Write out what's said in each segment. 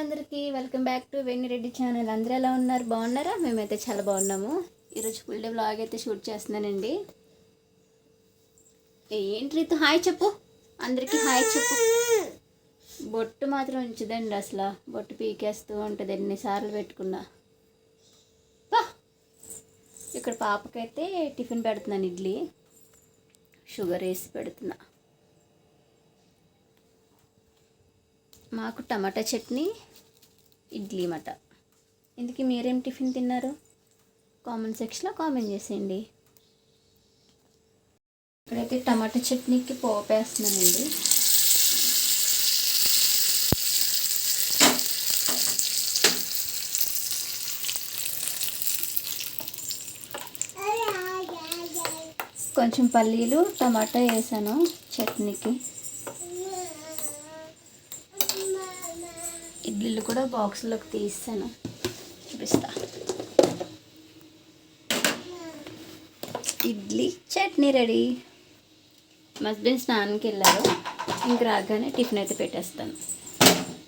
అందరికీ welcome back to Reddy channel. అందరూ ఎలా ఉన్నారు? బాగున్నారా? మేమైతే చాలా బాగున్నాము. ఈరోజు ఫుల్ డే బ్లాగ్ అయితే షూట్ చేస్తున్నానండి. ఏంటి రీతి హాయ్ చెప్పు. అందరికీ హాయ్ చెప్పు. బొట్టు మాత్రం ఉంచుదండి అసలు. బొట్టు పీకేస్తూ ఉంటుంది. ఎన్నిసార్లు పెట్టుకున్నా. ఇక్కడ పాపకైతే టిఫిన్ పెడుతున్నాను ఇడ్లీ. షుగర్ వేసి పెడుతున్నా. మాకు టమాటా చట్నీ ఇడ్లీ మట. ఇందుకు మీరేం టిఫిన్ తిన్నారు? కామెంట్ సెక్షన్లో కామెంట్ చేసేయండి. ఇక్కడైతే టమాటా చట్నీకి పోపు వేస్తున్నానండి. కొంచెం పల్లీలు టమాటా వేసాను చట్నీకి. ఇడ్లీలు కూడా బాక్స్లోకి తీస్తాను. చూపిస్తా. ఇడ్లీ చట్నీ రెడీ. హస్బెండ్ స్నానంకి వెళ్ళారు. ఇంక రాగానే టిఫిన్ అయితే పెట్టేస్తాను.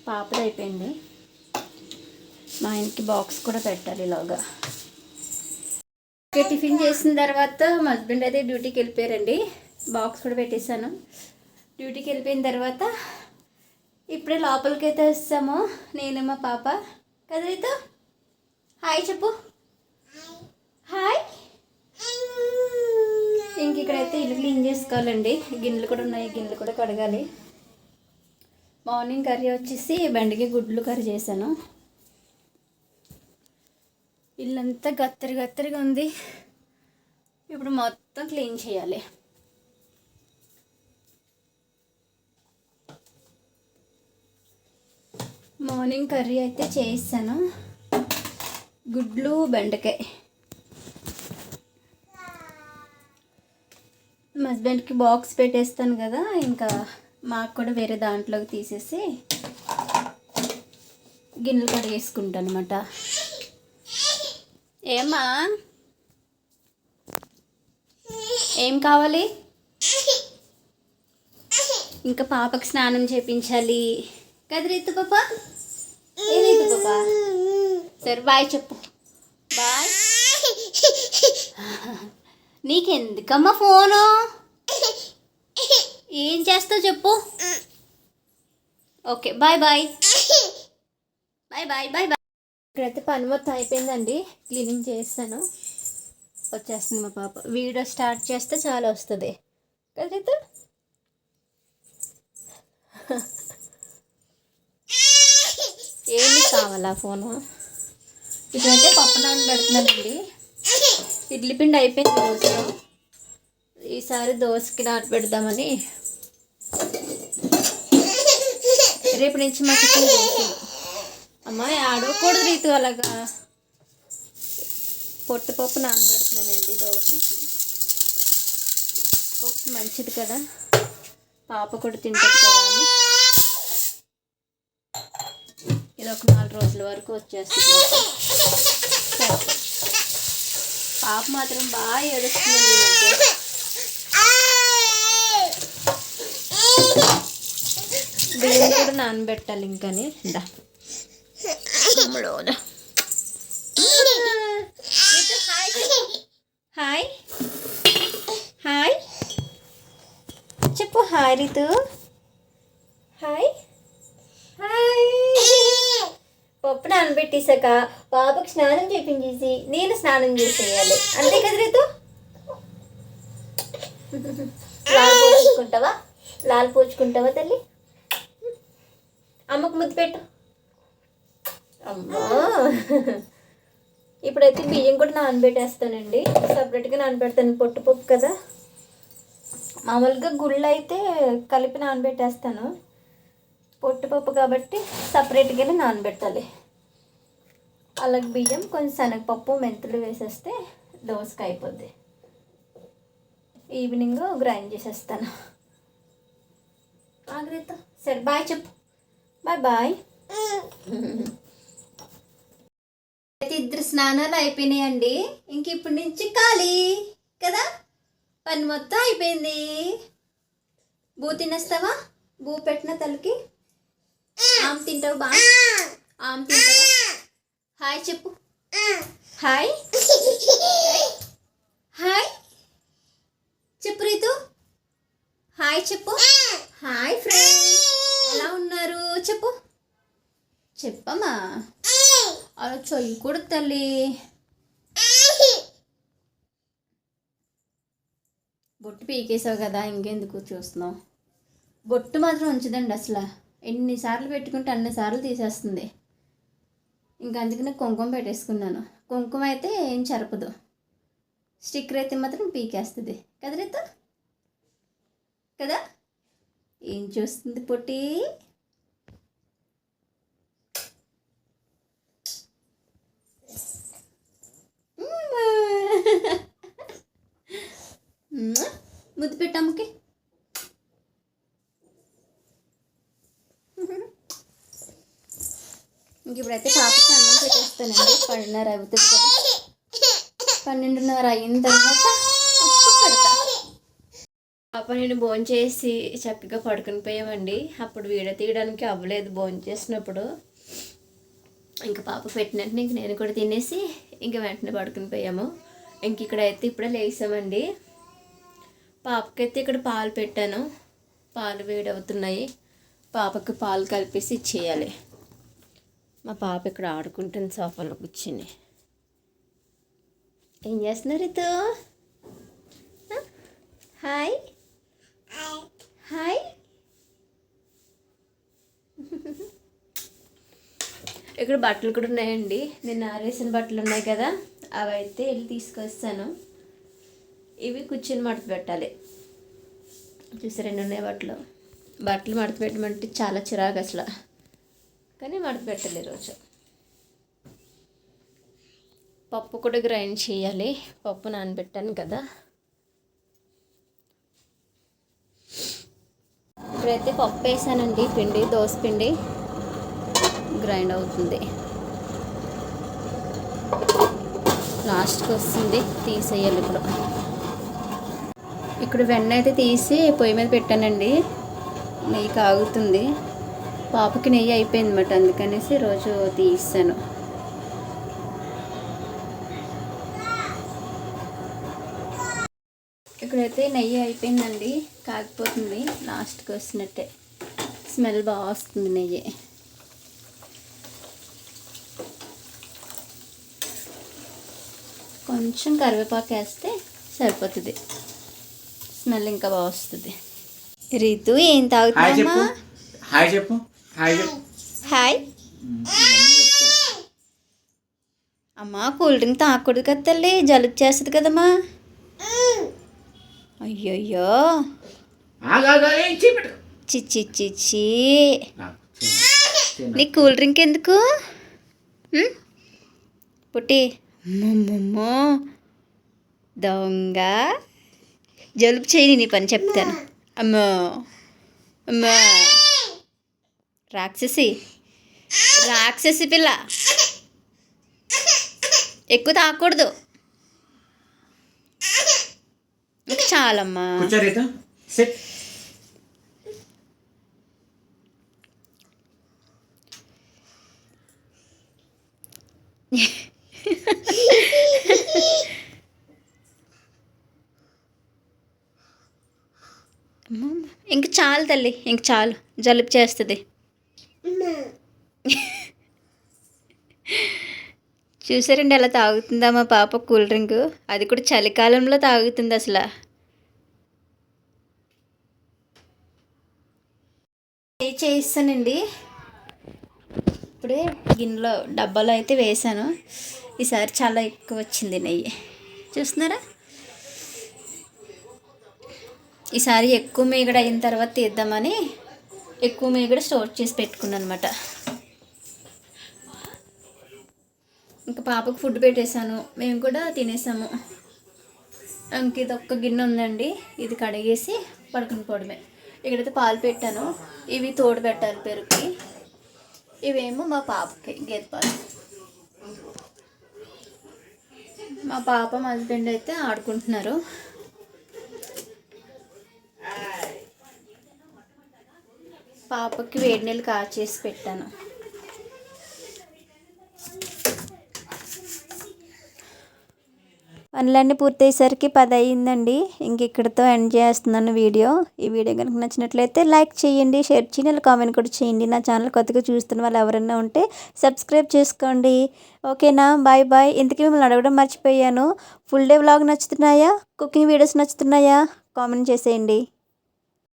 పాపది అయిపోయింది. మా ఆయనకి బాక్స్ కూడా పెట్టాలి ఇలాగా. ఓకే టిఫిన్ చేసిన తర్వాత మా హస్బెండ్ అయితే డ్యూటీకి వెళ్ళిపోయారండి. బాక్స్ కూడా పెట్టేశాను. డ్యూటీకి వెళ్ళిపోయిన తర్వాత ఇప్పుడే లోపలికి అయితే వస్తాము. నేను మా పాప. కదరితో హాయ్ చెప్పు. హాయ్. ఇంక ఇక్కడైతే ఇల్లు క్లీన్ చేసుకోవాలండి. గిన్నెలు కూడా ఉన్నాయి. గిన్నెలు కూడా కడగాలి. మార్నింగ్ కర్రీ వచ్చేసి బెండకి గుడ్లు కర్రీ చేశాను. ఇల్లంతా గత్తరి గత్తరిగా ఉంది. ఇప్పుడు మొత్తం క్లీన్ చేయాలి. మార్నింగ్ కర్రీ అయితే చేస్తాను గుడ్లు బెండకాయ. మా హస్బెండ్కి బాక్స్ పెట్టేస్తాను కదా ఇంకా మాకు కూడా వేరే దాంట్లోకి తీసేసి గిన్నెలు కడిగేసుకుంటాను అనమాట ఏమా ఏం కావాలి? ఇంకా పాపకి స్నానం చేపించాలి. కదా పాప. సరే బాయ్ చెప్పు. Bye నీకెందుకమ్మా phone? ఏం చేస్తావు చెప్పు. Okay bye bye bye bye bye bye ఇక్కడైతే పని మొత్తం అయిపోయిందండి. క్లీనింగ్ చేస్తాను. వచ్చేస్తుంది మా పాప. వీడియో స్టార్ట్ చేస్తే చాలా వస్తుంది. కదా ఏమి కావాలా ఫోను? ఇప్పుడైతే పప్పు నాన్న పెడుతున్నానండి ఇడ్లీ పిండి అయిపోయింది దోశ. ఈసారి దోశకి నాటు పెడదామని రేపు నుంచి మా టిఫిన్ దోశలు అమ్మాయి ఆడకూడదు రీతి అలాగా. పొట్టుపప్పు నానబెడుతున్నానండి దోశకి. పప్పు మంచిది కదా. పాప కూడా తింటుంది కదా అని. ఇది ఒక నాలుగు రోజుల వరకు వచ్చేస్తుంది. పాప మాత్రం బాగా మధ్య. బియ్యం కూడా నానబెట్టాలి ఇంకని దా. హాయ్. హాయ్. చెప్పు హాయ్ రితు. హాయ్. హాయ్. పప్పు నానబెట్టేశాక పాపకి స్నానం చేపించేసి నేను స్నానం చేసేయాలి. అంతే కదా రీతు? లాల్ పోచుకుంటావా లాల్ పోచుకుంటావా తల్లి? అమ్మకు ముద్దు పెట్టు. అమ్మా. ఇప్పుడైతే బియ్యం కూడా నానబెట్టేస్తానండి. సపరేట్గా నానబెడతాను పొట్టుపప్పు కదా. మామూలుగా గుళ్ళు అయితే కలిపి నానబెట్టేస్తాను. పొట్టుపప్పు కాబట్టి సపరేట్గానే నానబెట్టాలి. అలాగే బియ్యం కొంచెం శనగపప్పు మెంతులు వేసేస్తే దోసకాయ అయిపోద్ది. ఈవినింగ్ గ్రైండ్ చేసేస్తాను. ఆగ్రత. సరే బాయ్ చెప్పు. బాయ్ బాయ్ అయితే ఇద్దరు స్నానాలు అయిపోయినాయండి. ఇంక ఇప్పటి నుంచి ఖాళీ కదా? పని మొత్తం అయిపోయింది. బూ తినేస్తావా? బూ పెట్టిన తలకి ఆమె తింటావు బా? ఆమె తింటావా? హాయ్ చెప్పు. హాయ్ హాయ్ చెప్పు రీతు. హాయ్ చెప్పు. హాయ్ ఫ్రెండ్స్ ఎలా ఉన్నారు? చెప్పు. చెప్పమ్మా. అలా చెయ్యకూడదు తల్లి. బొట్టు పీకేసావు కదా ఇంకెందుకు చూస్తున్నావు? బొట్టు మాత్రం ఉంచదండి అసలు. ఎన్నిసార్లు పెట్టుకుంటే అన్నిసార్లు తీసేస్తుంది. ఇంకా అందుకనే కుంకుమ పెట్టేసుకున్నాను. కుంకుమ అయితే ఏం చరపదు. స్టిక్కర్ అయితే మాత్రం పీకేస్తుంది. కదా రీత? కదా? ఏం చూస్తుంది పొట్టి? ముద్దు పెట్టాముకి ఇంక ఇప్పుడైతే అన్నం పన్నెండున్నర అవుతుంది కదా. పన్నెండున్నర అయిన తర్వాత అప్పుడు పెడతా. పాప నేను భోంచేసి చక్కగా పడుకుని పోయామండి. అప్పుడు వీడియో తీయడానికి అవ్వలేదు భోంచేసినప్పుడు ఇంకా పాప పెట్టినట్టు ఇంక నేను కూడా తినేసి ఇంక వెంటనే పడుకుని పోయాము. ఇంక ఇక్కడైతే ఇప్పుడే లేసామండి. పాపకైతే ఇక్కడ పాలు పెట్టాను. పాలు వేడవుతున్నాయి. పాపకి పాలు కలిపేసి ఇచ్చేయాలి. మా పాప ఇక్కడ ఆడుకుంటుంది సోఫాలో కూర్చుని. ఏం చేస్తున్నారు ఇతో హాయ్. హాయ్. ఇక్కడ బట్టలు కూడా ఉన్నాయండి. నేను ఆరేసిన బట్టలు ఉన్నాయి కదా అవి అయితే వెళ్ళి తీసుకొస్తాను. ఇవి కూర్చొని మడత పెట్టాలి. చూసి రెండు ఉన్నాయి బట్టలు? బట్టలు మడత పెట్టమంటే చాలా చిరాకు అసలు. కానీ మడత పెట్టాలి ఈరోజు. పప్పు కూడా గ్రైండ్ చేయాలి. పప్పు నానబెట్టాను కదా. ఇప్పుడైతే పప్పు వేసానండి. పిండి దోశ పిండి గ్రైండ్ అవుతుంది. లాస్ట్కి వస్తుంది. తీసేయాలి ఇప్పుడు. ఇక్కడ వెన్న అయితే తీసి పొయ్యి మీద పెట్టానండి. నెయ్యి కాగుతుంది. పాపకి నెయ్యి అయిపోయింది అన్నమాట అందుకనేసి రోజు తీసాను ఇక్కడైతే నెయ్యి అయిపోయిందండి కాగిపోతుంది లాస్ట్కి వస్తున్నట్టే స్మెల్ బాగా వస్తుంది నెయ్యి. కొంచెం కరివేపాకు వేస్తే సరిపోతుంది. స్మెల్ ఇంకా బాగా వస్తుంది. రీతు ఏం హాయ్ చెప్పు. హాయ్. హాయ్. అమ్మా కూల్ డ్రింక్ తాగకూడదు కదా తల్లి జలుబు చేస్తుంది కదమ్మా. అయ్యయ్యో. చిచ్చి చిచ్చి. నీకు కూల్ డ్రింక్ ఎందుకు? పుట్టి. అమ్మమ్మమ్మో. దొంగ. జలుబు చేయని నీ పని చెప్తాను. అమ్మో. అమ్మో. రాక్షసి. రాక్షసి పిల్ల. ఎక్కువ తాగకూడదు ఇంకా చాలమ్మా. ఇంక చాలు తల్లి ఇంక చాలు. జలుబు చేస్తుంది. చూసారండి ఎలా తాగుతుందా మా పాప కూల్ డ్రింక్? అది కూడా చలికాలంలో తాగుతుంది అసలు. నెయ్యి చేయిస్తానండి? ఇప్పుడే గిన్నెలో డబ్బాలో అయితే వేసాను ఈసారి చాలా ఎక్కువ వచ్చింది నెయ్యి. చూస్తున్నారా? ఈసారి ఎక్కువ మీగడ అయిన తర్వాత తీద్దామని ఎక్కువ మీగడ స్టోర్ చేసి పెట్టుకున్నాను అనమాట ఇంకా పాపకు ఫుడ్ పెట్టేశాను. మేము కూడా తినేసాము. ఇంక ఇది ఒక్క గిన్నె ఉందండి. ఇది కడిగేసి పడుకుని పోవడమే. ఇక్కడైతే పాలు పెట్టాను. ఇవి తోడు పెట్టాలి పెరుగుకి ఇవేమో మా పాపకి గేదె పాలు మా పాప మా హస్బెండ్ అయితే ఆడుకుంటున్నారు. పాపకి వేడి నీళ్ళు కాచేసి పెట్టాను. పనులన్నీ పూర్తయ్యేసరికి పది అయ్యిందండి ఇంక ఇక్కడితో ఎండ్ చేస్తున్నాను వీడియో. ఈ వీడియో కనుక నచ్చినట్లయితే లైక్ చేయండి షేర్ చేయండి కామెంట్ కూడా చేయండి. నా ఛానల్ కొత్తగా చూస్తున్న వాళ్ళు ఎవరైనా ఉంటే సబ్స్క్రైబ్ చేసుకోండి. ఓకేనా? Bye bye. ఇంతకీ మిమ్మల్ని అడగడం మర్చిపోయాను. ఫుల్ డే వ్లాగ్ నచ్చుతున్నాయా? కుకింగ్ వీడియోస్ నచ్చుతున్నాయా? కామెంట్ చేసేయండి.